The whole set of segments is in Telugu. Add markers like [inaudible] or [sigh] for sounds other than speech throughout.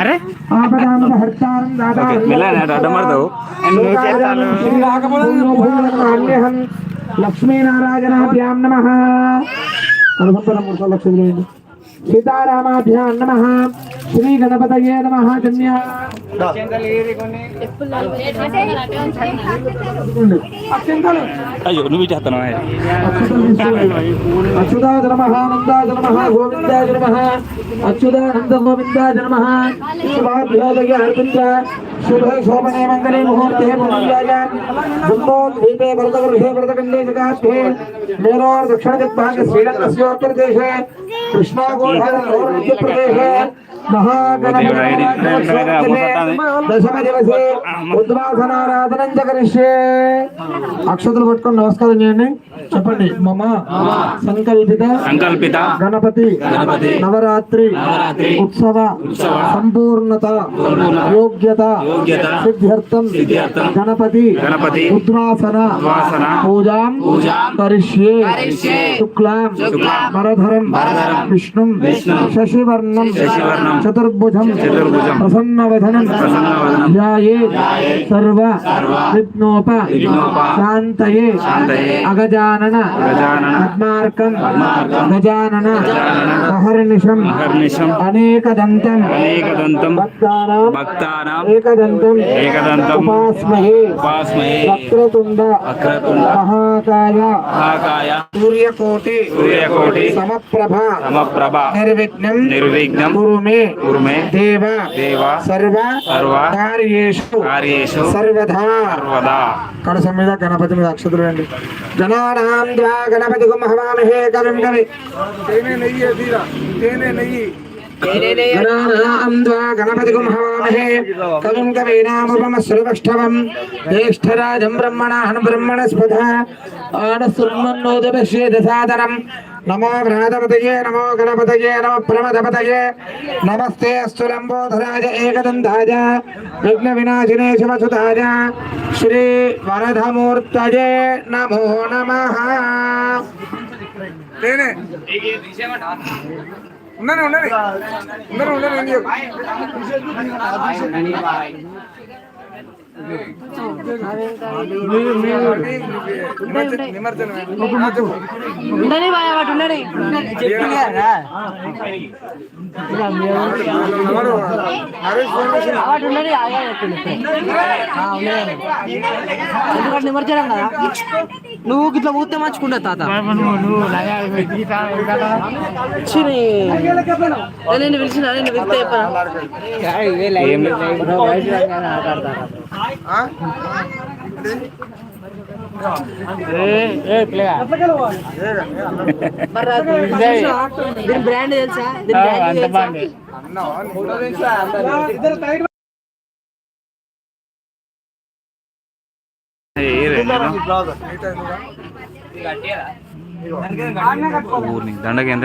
అరే? లక్ష్మీనారాయణాభ్యాం నమ. సీతారామాభ్యాం నమ. శ్రీ గణపతయే నమ కన్యా అయ్యో నువ్వు చేస్తాను అచ్యుతాయ నమ నందాయ నమ గోవిందాయ నమ అచ్యుతానంద గోవిందాయ నమ శుభాభ్యోదయ అర్పించ శుభే శోభనే మంగళే ముహూర్తే పుణ్యాయ జంబోద్వీపే వరదగృహే వరదకండే జగాష్ఠే మేరోర్ దక్షిణ దిగ్భాగ శ్రీలంకస్యోత్తరదేశే కృష్ణాగోధార మధ్యప్రదేశే దశమ దివసే ఉద్వాసనారాధనం చ కరిష్యే అక్షతలు పట్టుకొని నమస్కారం చేయండి చెప్పండి మమ సంకల్పిత సంకల్పిత గణపతి గణపతి నవరాత్రి నవరాత్రి ఉత్సవ ఉత్సవ సంపూర్ణత సంపూర్ణత యోగ్యత యోగ్యత సిద్ధ్యర్థం సిద్ధ్యర్థం గణపతి గణపతి ఉద్వాసన ఉద్వాసన పూజాం పూజాం కరిష్యే కరిష్యే శుక్లాం శుక్లాం వరధరం వరధరం విష్ణుం విష్ణుం శశివర్ణం శశివర్ణం చతుర్భుజం చతుర్భుజం ప్రసన్నవదనం ప్రసన్నవదనం ధ్యాయే సర్వ సర్వ విఘ్నోప విఘ్నోప శాంతయే శాంతయే అగజానన గజానన పద్మార్కం పద్మార్కం గజానన గజానన అహర్నిశం అహర్నిశం అనేకదంతం అనేకదంతం భక్తానాం భక్తానాం ఏకదంతం సర్వదా. కడసం మీద గణపతి మీద అక్షతులు అండి గణానాం ద్వా గణపతి హవామహే కవిం కవి తేనె నెయ్యి తీరా? తేనె నెయ్యి. గణానాం ద్వా గణపతి హవామహే కవిం కవీనాముపమశ్రువష్టవం జ్యేష్ఠరాజం బ్రహ్మణాహం బ్రహ్మణస్పద. ఆనసుర్మన్నోదపశ్యేద సాదరం నమో వ్రతపతయే నమో గణపతయే నమ ప్రమదపతయే. నమస్తే అస్తు లంబోధరాజ ఏకదంతాయ విఘ్న వినాశినే శివసుతాయ శ్రీ వరదమూర్తయే నమో నమ. ఉన్నాను ఉన్నాను. ఉన్నాను ఉన్నాను ఉండని వాటి ఉండని వాటి ఉండని ఎందుకంటే నిమజ్జనం కదా నువ్వు గిట్లా ఊతే మార్చుకుంటా తాత నేను పిలిచిన నేను పిలిస్తే ఆ? దీని బ్రాండ్ తెలుసా? దండకి ఎంత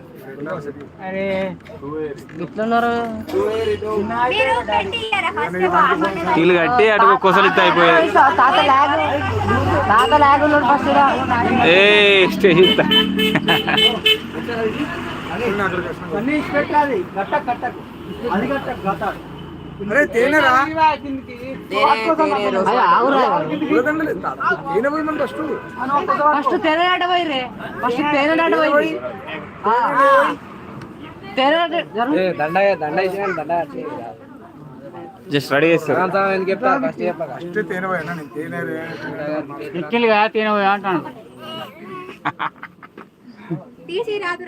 ఎట్లున్నారు? ఇల్లు కట్టి అటు కొసలు ఇస్తే అయిపోయేది తాత లాగ్ తాత లాగ్ ఉన్నాడు ఫస్ట్ ఏ స్టే ఇస్తా అరే తేనెరా. తేనె పోయిందని ఫస్ట్ ఫస్ట్ తేనెలాట పోయి రే ఫస్ట్ పోయి తేనెలాట జరుగు. జస్ట్ రెడీ చేస్తారు. ఫస్ట్ తేనె తేనె రే. [laughs] తీసి రాదు.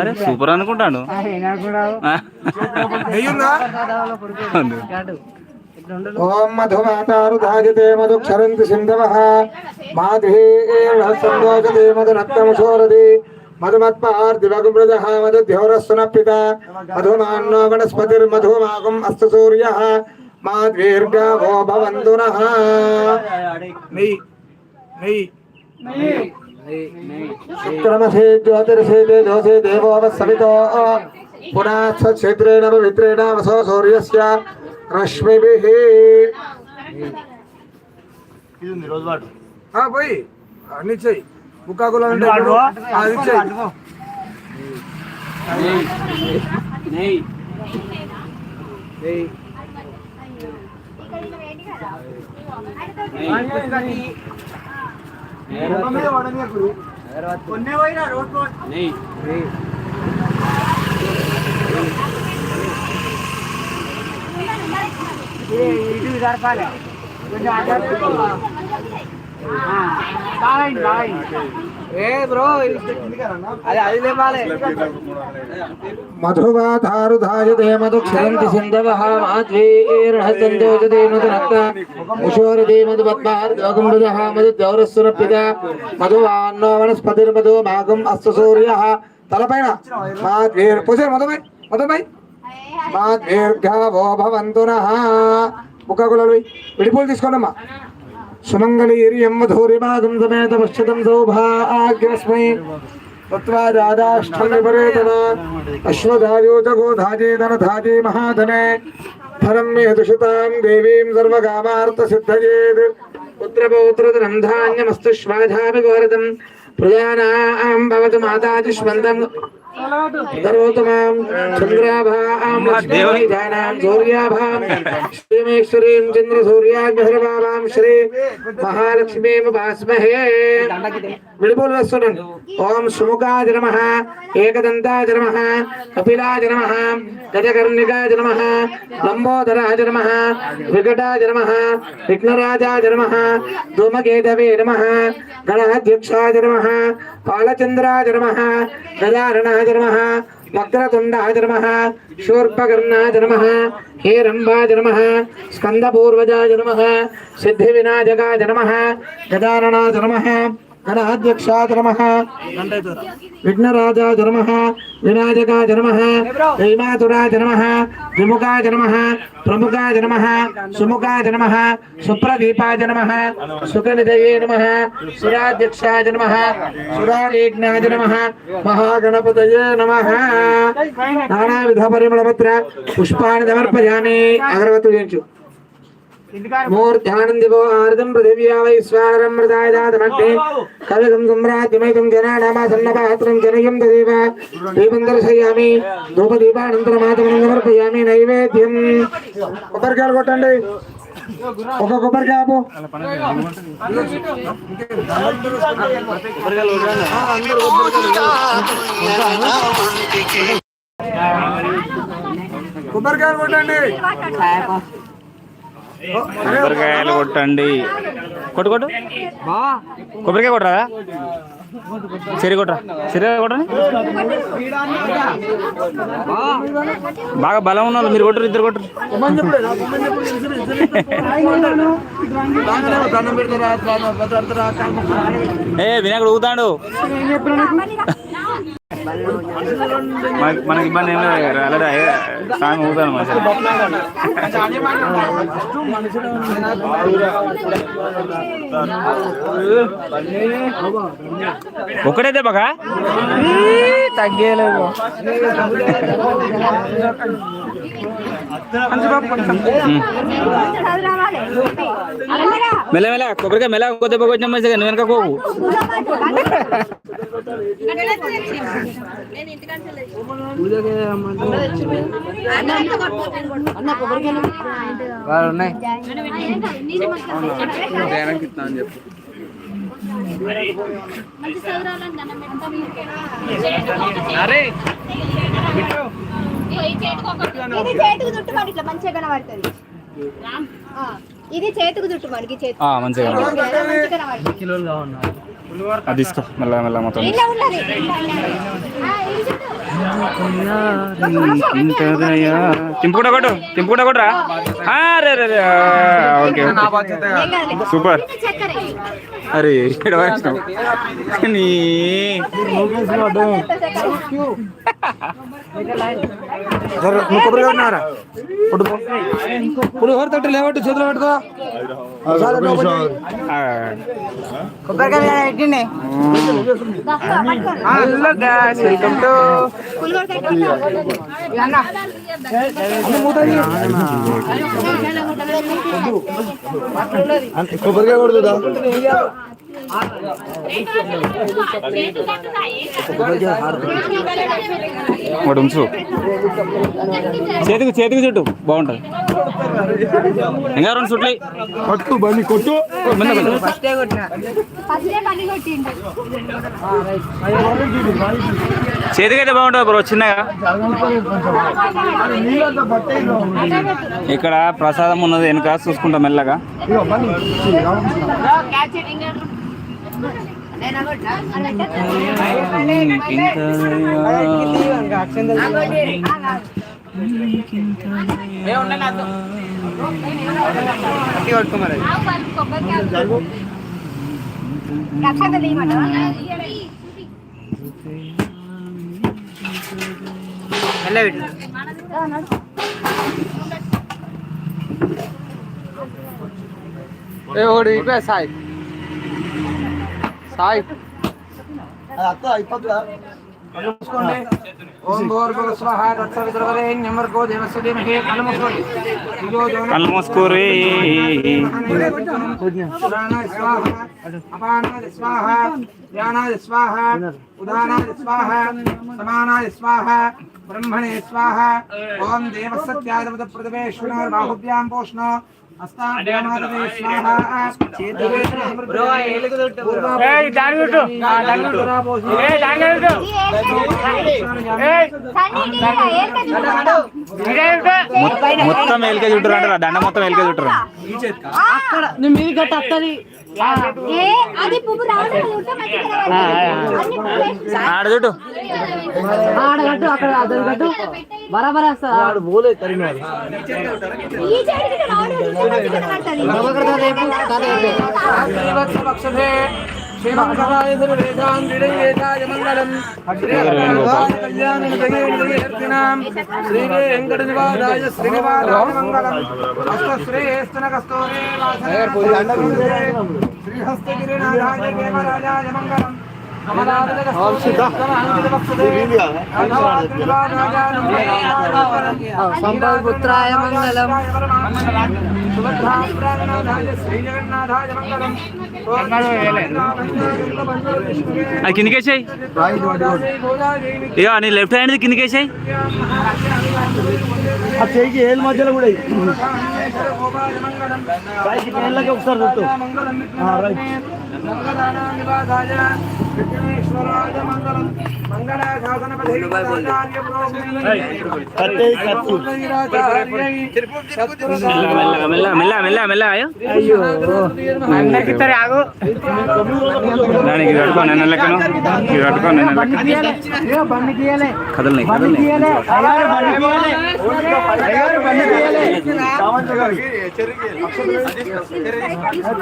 అరే సూపర్ అనుకుంటాను. [laughs] ఓం మధుమాతారుధాజితే మధుక్షరంతి సింధవః. మాధేర్ణ సందోషతే మధునత్తమశోరది మధుమత్పార్థివగుమృజः మధుద్యోరస్సునప్పిత. మధుమాన్నో వనస్పతిర్మధుమాగం అస్తు సూర్యः. మా దీర్ఘవో భవంతు నః నెయ్యి నెయ్యి శుక్రమసే జ్యోతిర్సేతే దోసే దేవో వత్సవితో. పునః క్షేత్రేణ పవిత్రేణ వసో సూర్యస్య. రశ్మిభిः ఆ, పోయి. అన్ని చెయ్యి బుక్కాకులు అంటే ఇప్పుడు, ఆ, అది చెయ్యి ఏ బ్రో అది అది లేపాలి మధువాధారుధాయతే మధుక్షరంతి సింధవః మాధ్వీర్హసందోషతే మధునక్త ముషోరదే మధుపద్మార్గమృజः మధుద్యౌరస్సునప్పిత మధువాన్నో వనస్పతిర్మధు మాగం అస్తు సూర్యः తలపైన మాధ్వీర్ పూసే మధుమై మధుమై మాధ్వీర్ఘవో భవంతు నః. బుక్కగులలు విడిపూలు తీసుకోండమ్మా. సుమంగళీర్యం మధురిమాగం సమేత పశ్చితం సౌభాగ్యస్మై తత్వాదాష్టం విపరేతన అశ్వధాజో మహాధనే. ఫలం మే దుషితాం దేవీం సర్వకామార్థ సిద్ధయేద్ పుత్రపౌత్రధనం ధాన్యమస్తు శ్వాధాపి గోరతం ప్రజానాం భవతు మాతాజిష్మంతం కరోతు మాం చంద్రాభాం లక్ష్మీజానాం సూర్యాభాం శ్రీమేశ్వరీం చంద్ర సూర్యాగ్రహభావాం శ్రీ మహాలక్ష్మీం భాస్మహే విడిపోలు వేస్తున్నాను ఓం సుముఖాయ నమ ఏకదంతాయ నమ కపిలాయ నమ గజకర్ణికాయ నమ లంబోదరాయ నమ వికటాయ నమ విఘ్నరాజాయ నమ ధూమకేతవే నమ గణాధ్యక్షాయ నమ పాలచంద్రాయ నమ గజారణాయ నమ వక్రతుండాయ నమ శూర్పకర్ణాయ నమ హేరంబాయ నమ స్కందపూర్వజాయ నమ సిద్ధివినాయకాయ నమ గజారణాయ నమ గణాధ్యక్షాయ నమ విఘ్నరాజాయ నమ వినాయకాయ నమ దైమాతురాయ నమ విముఖాయ నమ ప్రముఖాయ నమ. సుముఖాయ నమ సుప్రదీపాయ నమ సుఖనిదయే నమ మహాగణపతయే నమ నానావిధ పరిమళపత్ర పుష్పాన్ని సమర్పయామి అగరవత్తు చేయించు. మూర్ధ్యానందివో ఆర్దం పృథివ్యా వై స్వారం మృదాయ దాతమగ్నే కవిగం సమ్రాజ్యమైకం జనానామాసన్నపాత్రం జనయం తదేవ. దీపం దర్శయామి. ధూపదీపానంతరమాతమనం సమర్పయామి నైవేద్యం. కొబ్బరికాయలు కొట్టండి. ఒక కొబ్బరికాయ. కొబ్బరికాయలు కొట్టండి. కొబ్బరికాయలు కొట్టండి. కొట్టు కొట్టు. కొబ్బరికాయ కొట్టరా సిరి కొట్టరా? సిరి కొట్టని బాగా బలం ఉన్న వాళ్ళు మీరు కొట్టరు ఇద్దరు కొట్టరు ఏ వినాయకుడు ఊతాడు మనకి మనకి ఇబ్బంది ఏం లేదు. అలాగే సాంగ్ ఊతాను మంచిగా ఒక్కడైతే బాగా తగ్గలేదు మెల్ల మెల్ల కొబ్బరికాయ మెల్ల కొద్ది దెబ్బ కొట్టిన మంచిగా నువ్వు వెనక వాళ్ళు ఉన్నాయి మంచి చదువురాలని దండం పెట్టుకొని అరే ఇది చేతికి చుట్టుపడి ఇట్లా మంచిగా కనబడుతుంది. ఇది చేతికి చుట్టు మనకి చేతి ఆ, మంచిగా. అది తీసుకో మెల్ల మెల్ల మొత్తం. తింపుకుంటా కొట్టు తింపుకుంటా కొట్టురా. రే రే రే. ఓకే. సూపర్. అరే ఇక్కడ వేసినావు నీ. నువ్వు కొబ్బరిగా ఉన్నారా? పులిహోర తట్టు లేవట్టు చేతిలో పెట్టుకో. ఒకసారి కొబ్బరికాయ కొడుతుందా ఉంచు. చేతికి చేతికి చుట్టు. బాగుంటుంది. ఇంకా రెండు చుట్లు. కొట్టు. బండి కొట్టు ఫస్టే పని కొట్టిండు చేతికి అయితే బాగుంటుంది బ్రో చిన్నగా. ఇక్కడ ప్రసాదం ఉన్నది వెనుక చూసుకుంటా మెల్లగా? ఏ ఓడి ಎಲ್ಲ ಬಿಡಿ ಏ ಓಡಿ ಇಬ್ಬೆ ಸಾಯ್ ಸಾಯ್ ಹತ್ತು ಇಪ್ಪತ್ತು ओम भोर्भुव स्वाहा दत्सवितृवरे न्यमर्को देवस्य धीमहि कल्मस्कुरे कल्मस्कुरे उदानाय स्वाहा अपानाय स्वाहा ज्ञानाय स्वाहा उदानाय स्वाहा समानाय स्वाहा ब्रह्मणे स्वाहा। ओम देवसत्याय प्रदवेश्वर बाहुभ्यां पोषण। మొత్తం ఎల్కే చుట్టరు అంటారా దండ మొత్తం ఎల్కే చుట్టరు అక్కడ నీ మీద గట్ట వస్తుంది ఏ, అది పువ్వు రావడం ఉంటే మంచిగా కనబడుతుంది. అన్ని పువ్వులు ఆడ చుట్టు ఆడ గట్టు అక్కడ అతను గట్టు బరాబర్ ఆడు పోలే తరినాడు ఈ సైడ్కి రావడం మంగళం కళ్యాణం శ్రీ కస్తూరే శ్రీహస్తగిరినాథాయ దేవరాజాయ మంగళం మంగళం అది కిందికేసాయి. ఇక నీ లెఫ్ట్ హ్యాండ్ కిందికేసాయి. ఆ చేయికి ఏళ్ళ మధ్యలో కూడా పైకి ఏళ్ళకి ఒకసారి చుట్టూ. రైట్. దానికి కట్టుకో నేను లెక్కను ఇది కట్టుకో నేను కదలనాయి కదలనాయి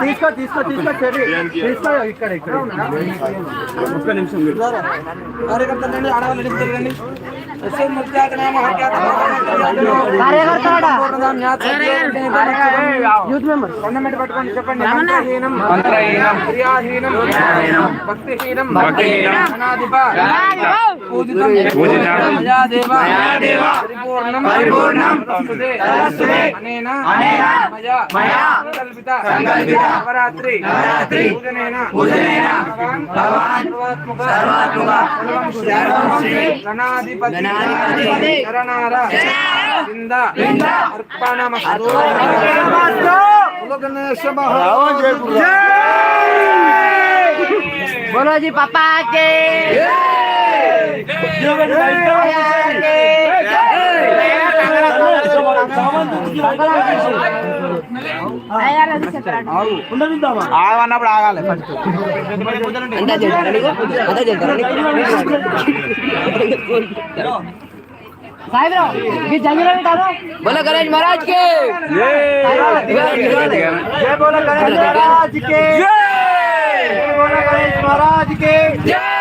తీసుకో తీసుకో తీసుకో చెర్రీ. తీసుకో ఇక్కడ ఇక్కడ. ఒక్క నిమిషం కార్యకర్తలండి? ఆడవాళ్ళు తిరగండి కొండమెట్టు పట్టుకొని చెప్పండి. భక్తిహీనం. పూజితం. పరిపూర్ణం. అనేన. అనేన. మయా. మయా. సంకల్పిత. నవరాత్రి. పూజనేన. భగవాన్. సర్వాత్మక. సర్వాత్మక. గణాధిపతి గణాధిపతి శరణార కింద కింద అర్పణమస్తు గణేశ बोलो जी पापा के ఆగమన్నప్పుడు ఆగాలి ఫస్ట్ అంతా చేస్తారా నీకు అంతా చేస్తారా बोलो गणेश महाराज के జై బోలో గణేష్ మహారాజ్ కి జై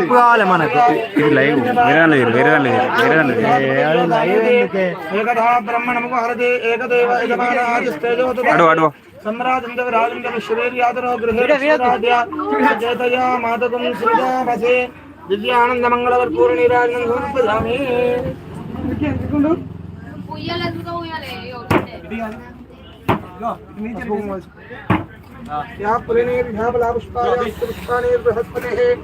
టిప్ కావాలి మనకు. ఇది లైవ్. వేరే లేదు, వేరే లేదు, వేరే లేదు. అడు అడు. గృహేరాధ్య చేతయా మాతకం శ్రీదామసే దివ్యానంద మంగళవర్పూర్ణ నీరాజనం సమర్పయామి ఉయ్యాలెందుకు ఉయ్యాలే यहाँ पुलिनेर यहाँ बलापुष्पाय पुष्पानेर बृहस्पतेः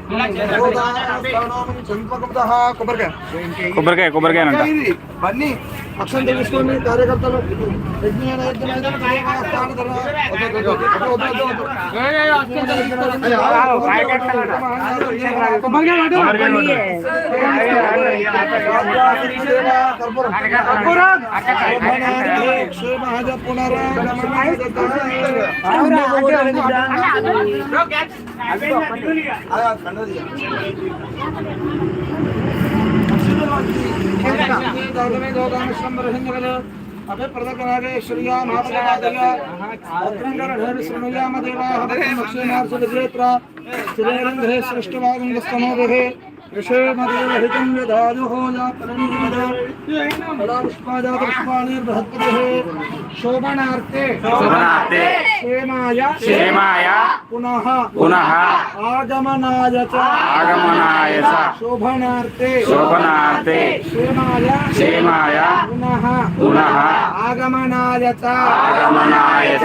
चंद्रगुप्तः कुबरके कुबरके कुबरके नंदा बन्नी अक्षर देविस्कोर में कार्यकर्ता लोग इतनी है ना इतने हैं तो कार्यकर्ता धरा कुबरके नाटो कुबरके कर्पूर कर्पूर അഭിപ്രദകാരെ ശ്രീയാമാതൃശ്രണയാമദേവാ ഹൃദയ ശ്രീമാർസുഗ്രേത്ര ശ്രീരംഗ്രേ സൃഷ്ടവാദംഗസ്തമോഗ്രഹേ ऋषेमदेहितं यदाजुहो याकरणीयपुष्पाजातपुष्पाणि बृहत्पतिः शोभनार्थे शोभनार्थे क्षेमाय क्षेमाय पुनः पुनः आगमनाय च आगमनाय च शोभनार्थे शोभनार्थे क्षेमाय क्षेमाय पुनः पुनः आगमनाय च आगमनाय च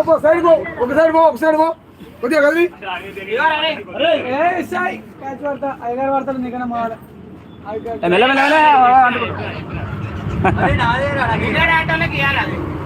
ఒకసారి పో ఒకసారి పో ఒకసారి పో కొద్దిగా కదిలి మెల్ల మెల్ల మెల్ల అంటుకో. ఏ, ఏ, మెల్ల మెల్ల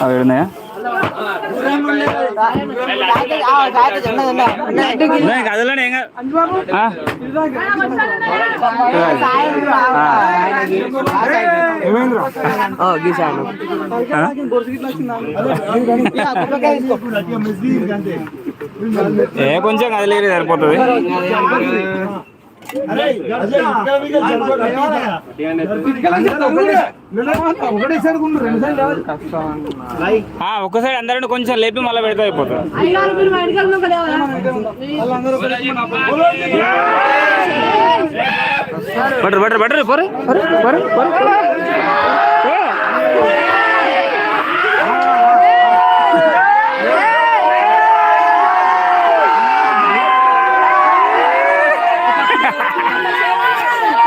അത് എഴുന്നേ அதெல்லாம் எங்க ఏ కొంచెం కదలేదు సరిపోతుంది సైడ్ అందరిని కొంచెం లేపి మళ్ళీ పెడితే అయిపోతుంది. బటర్ బటర్ బటర్ పోరే పోరే పోరే పోరే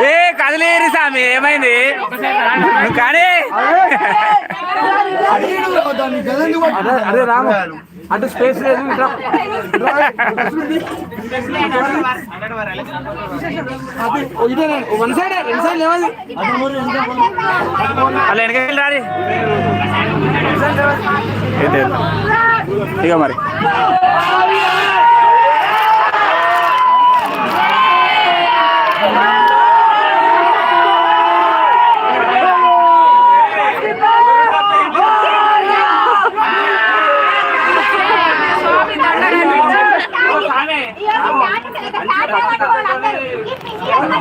ఏ సామి ఏమైంది? కానీ. అరే రాము. అటు స్పేస్ లేదు ఇట్లా అది ఇదే వన్ సైడ్ రెండు సైడ్ లేవాలి అలా రాది ఇక మరి. చాలు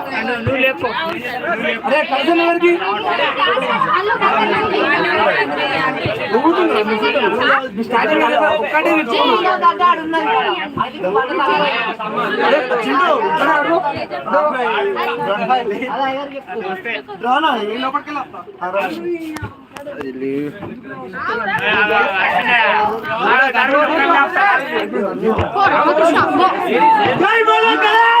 అరే కలిసిన గారికి ఒక్కటే. రానా ఈ లోపలికి జై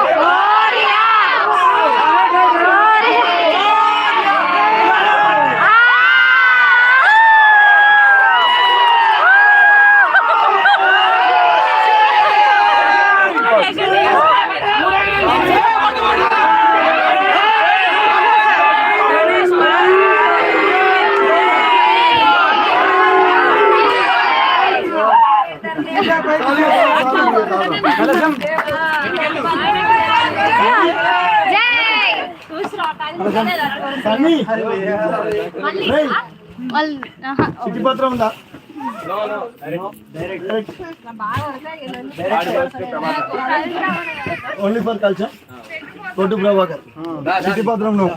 చిట్టిపత్రం ఉందా ఓన్లీ ఫర్ కల్చర్ కొట్టు ప్రభాకర్ చిట్టిపత్రం నువ్వు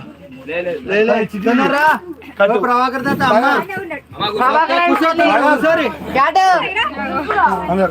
ప్రభాకర్ సారీ అందరు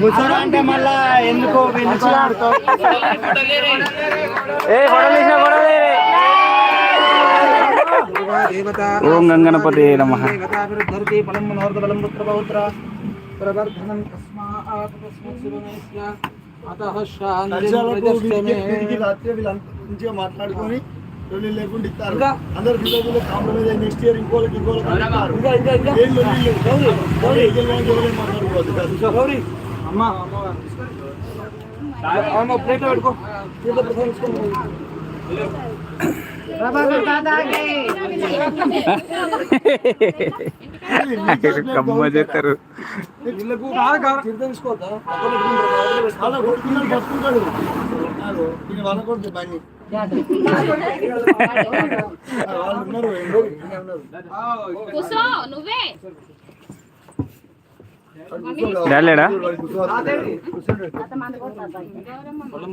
కూర్చోరా అంటే మళ్ళా ఎందుకో వెనుకలాడుతావు ఓం గంగణపతి నమ. అతః శాంతి మంచిగా మాట్లాడుకొని లొల్లి లేకుండా ఇస్తారు? అందరు పిల్లలు కాంప్రమైజ్ అయ్యి నెక్స్ట్ ఇయర్ ఇంకోళ్ళకి ఇంకోళ్ళకి ఏం లొల్లి ఎవరైనా మాట్లాడుకోవద్దు కాదు. గౌరీ. అమ్మా. అమ్మ ప్లేట్ పెట్టుకో. [laughs] గమ్మ చేస్తారు. నువ్వే. డాలేడా బలం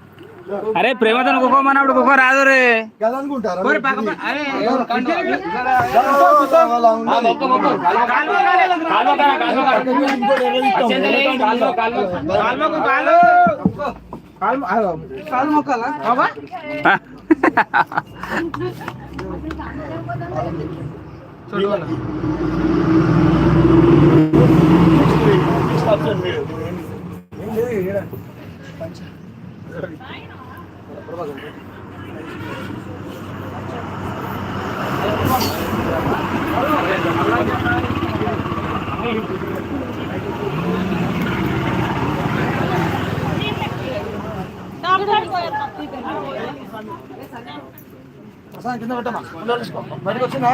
అరే ప్రేమతో గోకోమన్నప్పుడు గోకో రాదు రే కదనుకుంటారా ప్రసాదం కింద పెట్టమ్మా బయటకు వచ్చిందా